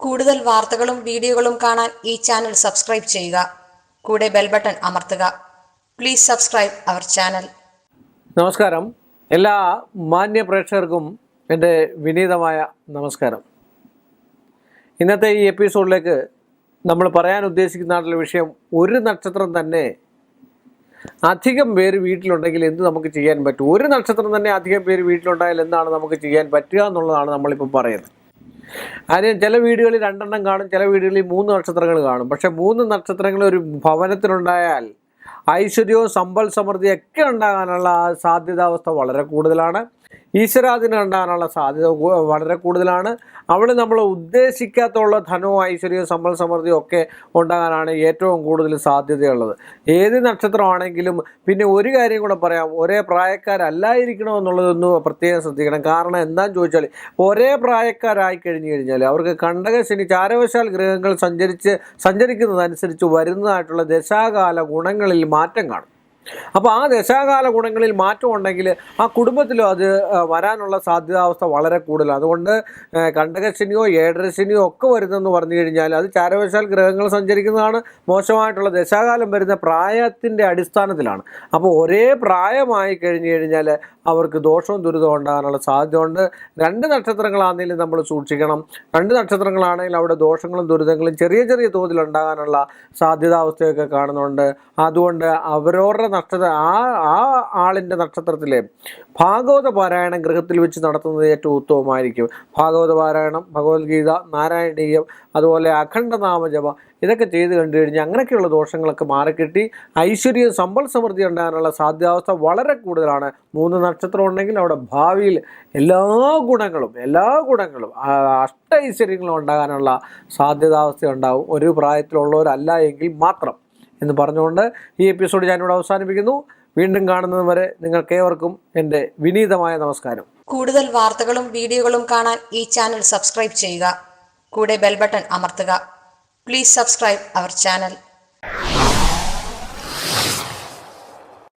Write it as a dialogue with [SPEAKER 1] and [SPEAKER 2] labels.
[SPEAKER 1] കൂടുതൽ വാർത്തകളും വീഡിയോകളും കാണാൻ ഈ ചാനൽ സബ്സ്ക്രൈബ് ചെയ്യുക. കൂടെ ബെൽ ബട്ടൺ അമർത്തുക. Please subscribe our channel.
[SPEAKER 2] നമസ്കാരം. എല്ലാ മാന്യ പ്രേക്ഷകർക്കും എന്റെ വിനീതമായ നമസ്കാരം. ഇന്നത്തെ ഈ എപ്പിസോഡിലേക്ക് നമ്മൾ പറയാൻ ഉദ്ദേശിക്കുന്ന വിഷയം ഒരു നക്ഷത്രം തന്നെ അധികം പേര് വീട്ടിലുണ്ടെങ്കിൽ എന്ത് നമുക്ക് ചെയ്യാൻ പറ്റും? ഒരു നക്ഷത്രം തന്നെ അധികം പേര് വീട്ടിലുണ്ടായാൽ എന്താണ് നമുക്ക് ചെയ്യാൻ പറ്റുക എന്നുള്ളതാണ് നമ്മളിപ്പോൾ പറയുന്നത്. കാര്യം ചില വീടുകളിൽ രണ്ടെണ്ണം കാണും ചില വീടുകളിൽ മൂന്ന് നക്ഷത്രങ്ങൾ കാണും. പക്ഷെ മൂന്ന് നക്ഷത്രങ്ങൾ ഒരു ഭവനത്തിലുണ്ടായാൽ ഐശ്വര്യവും സമ്പൽ സമൃദ്ധിയൊക്കെ ഉണ്ടാകാനുള്ള സാധ്യതാവസ്ഥ വളരെ കൂടുതലാണ്. ഈശ്വരാധീനം ഉണ്ടാകാനുള്ള സാധ്യത വളരെ കൂടുതലാണ്. അവിടെ നമ്മൾ ഉദ്ദേശിക്കാത്തുള്ള ധനവും ഐശ്വര്യവും സമ്പൽ സമൃദ്ധിയും ഒക്കെ ഉണ്ടാകാനാണ് ഏറ്റവും കൂടുതൽ സാധ്യതയുള്ളത്. ഏത് നക്ഷത്രമാണെങ്കിലും പിന്നെ ഒരു കാര്യം കൂടെ പറയാം. ഒരേ പ്രായക്കാരല്ലായിരിക്കണോ എന്നുള്ളതൊന്നും പ്രത്യേകം ശ്രദ്ധിക്കണം. കാരണം എന്താണെന്ന് ചോദിച്ചാൽ ഒരേ പ്രായക്കാരായി കഴിഞ്ഞു കഴിഞ്ഞാൽ അവർക്ക് കണ്ടക ശനി ചാരവശാൽ ഗ്രഹങ്ങൾ സഞ്ചരിച്ച് സഞ്ചരിക്കുന്നതനുസരിച്ച് വരുന്നതായിട്ടുള്ള ദശാകാല ഗുണങ്ങളിൽ മാറ്റം കാണും. അപ്പോൾ ആ ദശാകാല ഗുണങ്ങളിൽ മാറ്റം ഉണ്ടെങ്കിൽ ആ കുടുംബത്തിലും അത് വരാനുള്ള സാധ്യതാവസ്ഥ വളരെ കൂടുതലാണ്. അതുകൊണ്ട് കണ്ടകശനിയോ ഏഴരശനിയോ ഒക്കെ വരുന്നെന്ന് പറഞ്ഞു കഴിഞ്ഞാൽ അത് ചാരവശാൽ ഗ്രഹങ്ങൾ സഞ്ചരിക്കുന്നതാണ്. മോശമായിട്ടുള്ള ദശാകാലം വരുന്ന പ്രായത്തിന്റെ അടിസ്ഥാനത്തിലാണ്. അപ്പോൾ ഒരേ പ്രായമായി കഴിഞ്ഞു കഴിഞ്ഞാൽ അവർക്ക് ദോഷവും ദുരിതവും ഉണ്ടാകാനുള്ള സാധ്യതയുണ്ട്. രണ്ട് നക്ഷത്രങ്ങളാണെങ്കിലും നമ്മൾ സൂക്ഷിക്കണം. രണ്ട് നക്ഷത്രങ്ങളാണെങ്കിൽ അവിടെ ദോഷങ്ങളും ദുരിതങ്ങളും ചെറിയ ചെറിയ തോതിൽ ഉണ്ടാകാനുള്ള സാധ്യതാവസ്ഥയൊക്കെ കാണുന്നുണ്ട്. അതുകൊണ്ട് അവരവരുടെ നക്ഷത്ര ആ ആ ആളിന്റെ നക്ഷത്രത്തിലെ ഭാഗവത പാരായണം ഗൃഹത്തിൽ വെച്ച് നടത്തുന്നത് ഏറ്റവും ഉത്തമമായിരിക്കും. ഭാഗവത പാരായണം ഭഗവത്ഗീത നാരായണീയം അതുപോലെ അഖണ്ഡനാമജപ ഇതൊക്കെ ചെയ്ത് കണ്ടു കഴിഞ്ഞാൽ അങ്ങനെയൊക്കെയുള്ള ദോഷങ്ങളൊക്കെ മാറിക്കിട്ടി. ഐശ്വര്യം സമ്പൽ സമൃദ്ധി ഉണ്ടാകാനുള്ള സാധ്യാവസ്ഥ വളരെ കൂടുതലാണ്. മൂന്ന് നക്ഷത്രം ഉണ്ടെങ്കിൽ അവിടെ ഭാവിയിൽ എല്ലാ ഗുണങ്ങളും എല്ലാ ഗുണങ്ങളും അഷ്ട ഐശ്വര്യങ്ങളും ഉണ്ടാകാനുള്ള സാധ്യതാവസ്ഥ ഉണ്ടാവും. ഒരു പ്രായത്തിലുള്ളവരല്ല എങ്കിൽ മാത്രം. എന്ന് പറഞ്ഞുകൊണ്ട് ഈ എപ്പിസോഡ് ഞാനിവിടെ അവസാനിപ്പിക്കുന്നു. വീണ്ടും കാണുന്നത് വരെ നിങ്ങൾക്കേവർക്കും എന്റെ വിനീതമായ നമസ്കാരം.
[SPEAKER 1] കൂടുതൽ വാർത്തകളും വീഡിയോകളും കാണാൻ ഈ ചാനൽ സബ്സ്ക്രൈബ് ചെയ്യുക. കൂടെ ബെൽ ബട്ടൺ അമർത്തുക. Please subscribe our channel